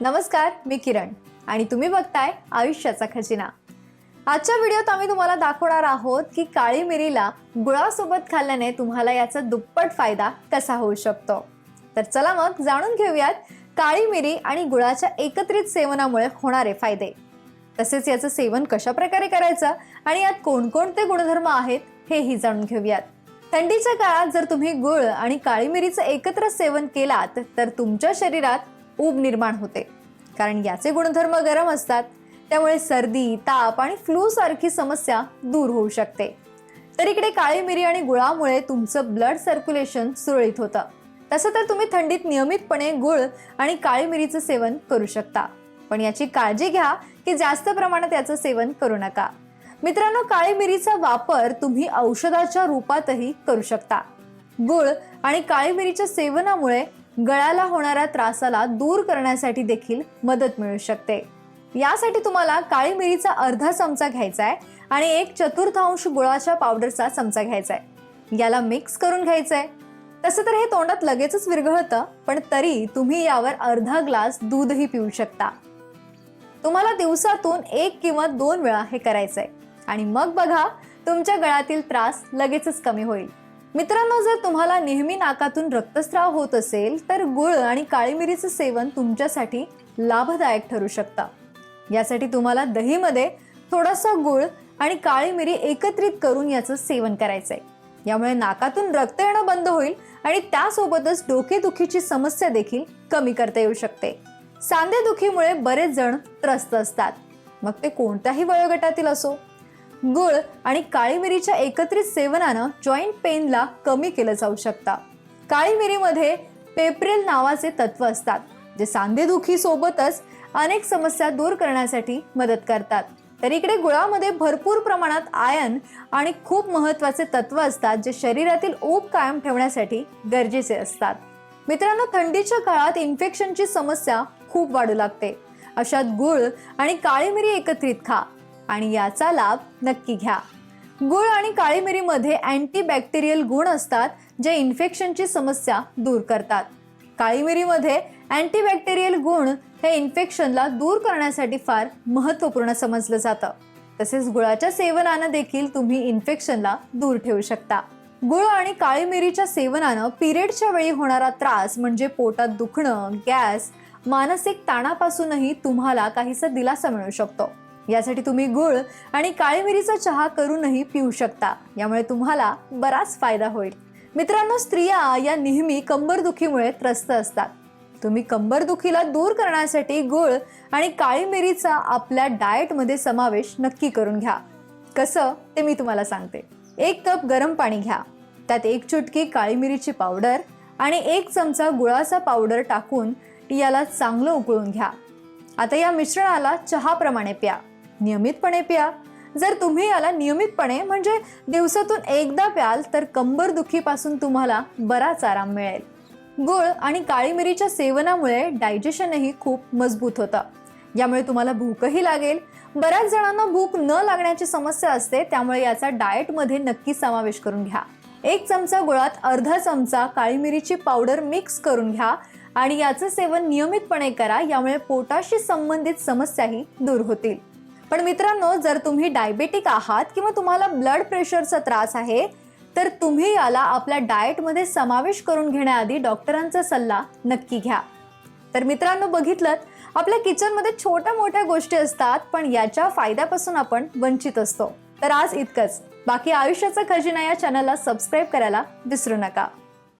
नमस्कार मी किरण. आणि तुम्ही बघताय आयुष्याचा खजिना. आजच्या व्हिडिओत आम्ही तुम्हाला दाखवणार आहोत की काळी मिरीला गुळासोबत खाल्ल्याने तुम्हाला याचा दुप्पट फायदा कसा होऊ शकतो. तर चला मग जाणून घेऊयात काळी मिरी आणि गुळाच्या एकत्रित सेवनामुळे होणारे फायदे. तसेच याचं सेवन कशा प्रकारे करायचं आणि यात कोणकोणते गुणधर्म आहेत हेही जाणून घेऊयात. थंडीच्या काळात जर तुम्ही गुळ आणि काळी मिरीचं एकत्र सेवन केलात तर तुमच्या शरीरात ऊब निर्माण होते. कारण याचे गुणधर्म गरम असतात त्यामुळे सर्दी ताप आणि फ्लू सारखी समस्या दूर होऊ शकते. तर इकडे काळी मिरी आणि गुळामुळे तुमचं ब्लड सर्क्युलेशन सुरळीत होतं. तसं तर तुम्ही थंडीत नियमितपणे गुळ आणि काळी मिरीचं सेवन करू शकता. पण याची काळजी घ्या की जास्त प्रमाणात याचं सेवन करू नका. मित्रांनो काळी मिरीचा वापर तुम्ही औषधाच्या रूपातही करू शकता. गुळ आणि काळी मिरीच्या सेवनामुळे गळ्याला होणाऱ्या त्रासाला दूर करण्यासाठी देखील मदत मिळू शकते. यासाठी तुम्हाला काळी मिरीचा अर्धा चमचा घ्यायचा आहे आणि एक चतुर्थांश गुळाच्या पावडरचा चमचा घ्यायचा आहे. याला मिक्स करून घ्यायचं आहे तसं तर हे तोंडात लगेचच विरघळतं पण तरी तुम्ही यावर अर्धा ग्लास दूधही पिऊ शकता. तुम्हाला दिवसातून एक किंवा दोन वेळा हे करायचंय. आणि मग बघा तुमच्या गळ्यातील त्रास लगेचच कमी होईल. मित्रांनो जर तुम्हाला नेहमी नाकातून रक्तस्राव होत असेल तर गुळ आणि काळी मिरीचं सेवन तुमच्यासाठी लाभदायक ठरू शकतं. यासाठी तुम्हाला दहीमध्ये थोडासा गुळ आणि काळी मिरी एकत्रित करून याचं सेवन करायचंय. यामुळे नाकातून रक्त येणं बंद होईल आणि त्यासोबतच डोकेदुखीची समस्या देखील कमी करता येऊ शकते. सांधेदुखीमुळे बरेच जण त्रस्त असतात. मग ते कोणत्याही वयोगटातील असो गुळ आणि काळी मिरीच्या एकत्रित सेवनानं जॉईंट पेनला कमी केलं जाऊ शकतं. काळी मिरीमध्ये पेप्रिल नावाचे तत्व असतात जे सांधेदुखी सोबतच अनेक समस्या दूर करण्यासाठी मदत करतात. तर इकडे गुळामध्ये भरपूर प्रमाणात आयन आणि खूप महत्त्वाचे तत्व असतात जे शरीरातील ऊब कायम ठेवण्यासाठी गरजेचे असतात. मित्रांनो थंडीच्या काळात इन्फेक्शनची समस्या खूप वाढू लागते. अशात गुळ आणि काळी मिरी एकत्रित खा. आणि याचा लाभ नक्की घ्या. गुळ आणि काळी मिरीमध्ये अँटीबॅक्टेरियल गुण असतात जे इन्फेक्शनची समस्या दूर करतात. काळी मिरीमध्ये अँटीबॅक्टेरियल गुण हे इन्फेक्शनला दूर करण्यासाठी फार महत्त्वपूर्ण समजलं जातं. तसेच गुळाच्या सेवनानं देखील तुम्ही इन्फेक्शनला दूर ठेवू शकता. गुळ आणि काळी मिरीच्या सेवनानं पिरियडच्या वेळी होणारा त्रास म्हणजे पोटात दुखणं गॅस मानसिक ताणापासूनही तुम्हाला काहीसा दिलासा मिळू शकतो. यासाठी तुम्ही गुळ आणि काळी मिरीचा चहा करूनही पिऊ शकता. यामुळे तुम्हाला बराच फायदा होईल. मित्रांनो स्त्रिया या नेहमी कंबरदुखीमुळे त्रस्त असतात. तुम्ही कंबरदुखीला दूर करण्यासाठी गुळ आणि काळी मिरीचा आपल्या डाएटमध्ये समावेश नक्की करून घ्या. कसं ते मी तुम्हाला सांगते. एक कप गरम पाणी घ्या. त्यात एक चुटकी काळी मिरीची पावडर आणि एक चमचा गुळाचा पावडर टाकून याला चांगलं उकळून घ्या. आता या मिश्रणाला चहाप्रमाणे प्या. नियमितपणे प्या. जर तुम्ही याला नियमितपणे म्हणजे दिवसातून एकदा प्याल तर कंबर दुखीपासून तुम्हाला बराच आराम मिळेल. गुळ आणि काळी मिरीच्या सेवनामुळे डायजेशनही खूप मजबूत होतं. यामुळे तुम्हाला भूकही लागेल. बऱ्याच जणांना भूक न लागण्याची समस्या असते त्यामुळे याचा डाएटमध्ये नक्की समावेश करून घ्या. एक चमचा गुळात अर्धा चमचा काळी मिरीची पावडर मिक्स करून घ्या आणि याचं सेवन नियमितपणे करा यामुळे पोटाशी संबंधित समस्याही दूर होतील. पण मित्रांनो जर तुम्ही डायबेटिक आहात किंवा तुम्हाला ब्लड प्रेशरचा त्रास आहे तर तुम्ही याला आपल्या डाएटमध्ये समावेश करून घेण्याआधी डॉक्टरांचा सल्ला नक्की घ्या. तर मित्रांनो बघितलं आपल्या किचनमध्ये छोट्या मोठ्या गोष्टी असतात पण याच्या फायद्यापासून आपण वंचित असतो. तर आज इतकंच. बाकी आयुष्याचा खजिना या चॅनलला सबस्क्राईब करायला विसरू नका.